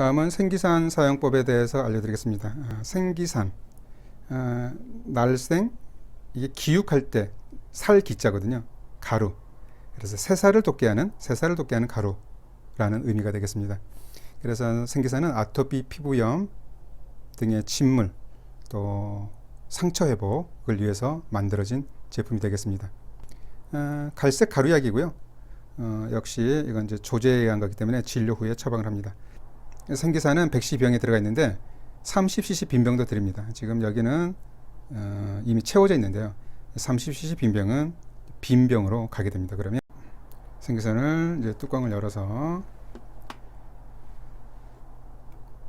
다음은 생기산 사용법에 대해서 알려드리겠습니다. 아, 생기산, 아, 날생, 이게 기육할 때 살 기자거든요. 가루. 그래서 새살을 돋게 하는 새살을 돋게 하는 가루라는 의미가 되겠습니다. 그래서 생기산은 아토피 피부염 등의 침물 또 상처 회복을 위해서 만들어진 제품이 되겠습니다. 아, 갈색 가루약이고요. 어, 역시 이건 이제 조제에 의한 거기 때문에 진료 후에 처방을 합니다. 생기산은 110병에 들어가 있는데 30cc 빈병도 드립니다. 지금 여기는 어, 이미 채워져 있는데요. 30cc 빈병은 빈병으로 가게 됩니다. 그러면 생기산을 이제 뚜껑을 열어서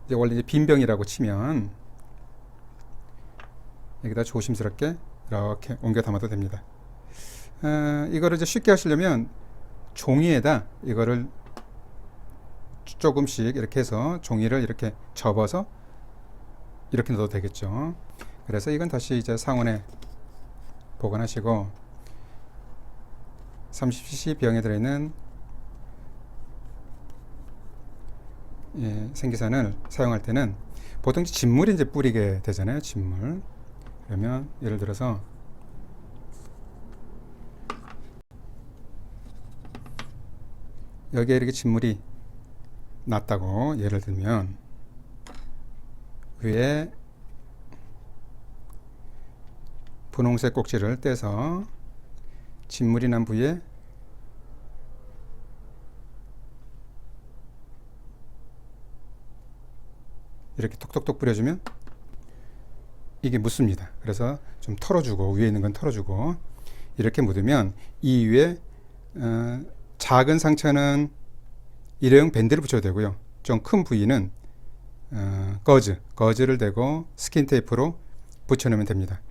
이제 원래 이제 빈병이라고 치면 여기다 조심스럽게 이렇게 옮겨 담아도 됩니다. 어, 이거를 이제 쉽게 하시려면 종이에다 이거를 조금씩 이렇게 해서 종이를 이렇게 접어서 이렇게 넣어도 되겠죠. 그래서 이건 다시 이제 상온에 보관하시고 30cc 병에 들어있는 예, 생기산을 사용할 때는 보통 진물 이제 뿌리게 되잖아요. 진물. 그러면 예를 들어서 여기에 이렇게 진물이 났다고 예를 들면 위에 분홍색 꼭지를 떼서 진물이 난 부위에 이렇게 톡톡톡 뿌려주면 이게 묻습니다. 그래서 좀 털어주고 위에 있는 건 털어주고 이렇게 묻으면 이 위에 어, 작은 상처는 일회용 밴드를 붙여도 되고요. 좀 큰 부위는 어, 거즈, 거즈를 대고 스킨 테이프로 붙여놓으면 됩니다.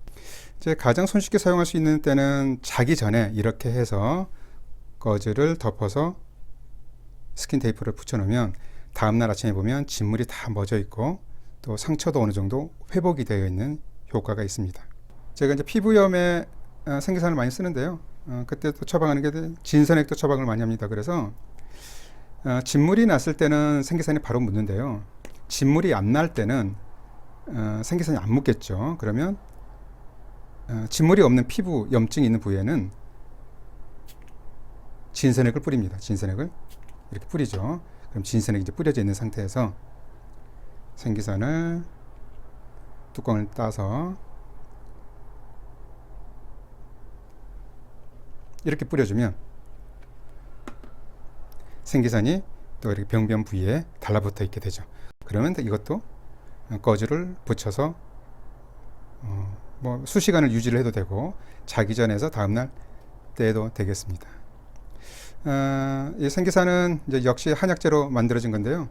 이제 가장 손쉽게 사용할 수 있는 때는 자기 전에 이렇게 해서 거즈를 덮어서 스킨 테이프를 붙여놓으면 다음날 아침에 보면 진물이 다 멎어 있고 또 상처도 어느 정도 회복이 되어 있는 효과가 있습니다. 제가 이제 피부염에 어, 생기산을 많이 쓰는데요. 어, 그때 또 처방하는 게 진선액도 처방을 많이 합니다. 그래서 어, 진물이 났을 때는 생기산이 바로 묻는데요. 진물이 안 날 때는 어, 생기산이 안 묻겠죠. 그러면 어, 진물이 없는 피부 염증이 있는 부위에는 진선액을 뿌립니다. 진선액을 이렇게 뿌리죠. 그럼 진선액이 이제 뿌려져 있는 상태에서 생기산을 뚜껑을 따서 이렇게 뿌려주면 생기산이 또 이렇게 병변 부위에 달라붙어 있게 되죠. 그러면 이것도 거즈를 붙여서 어, 뭐 수시간을 유지를 해도 되고 자기 전에서 다음날 떼도 되겠습니다. 어, 이 생기산은 이제 역시 한약재로 만들어진 건데요.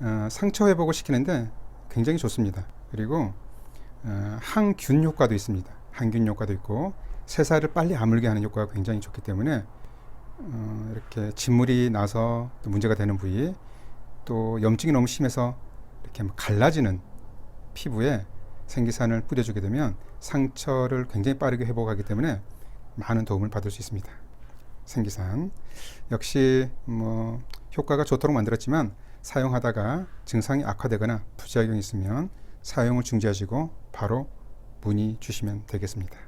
어, 상처 회복을 시키는데 굉장히 좋습니다. 그리고 어, 항균 효과도 있습니다. 항균 효과도 있고 새살을 빨리 아물게 하는 효과가 굉장히 좋기 때문에 어, 이렇게 진물이 나서 또 문제가 되는 부위 또 염증이 너무 심해서 이렇게 막 갈라지는 피부에 생기산을 뿌려주게 되면 상처를 굉장히 빠르게 회복하기 때문에 많은 도움을 받을 수 있습니다. 생기산 역시 뭐 효과가 좋도록 만들었지만 사용하다가 증상이 악화되거나 부작용이 있으면 사용을 중지하시고 바로 문의 주시면 되겠습니다.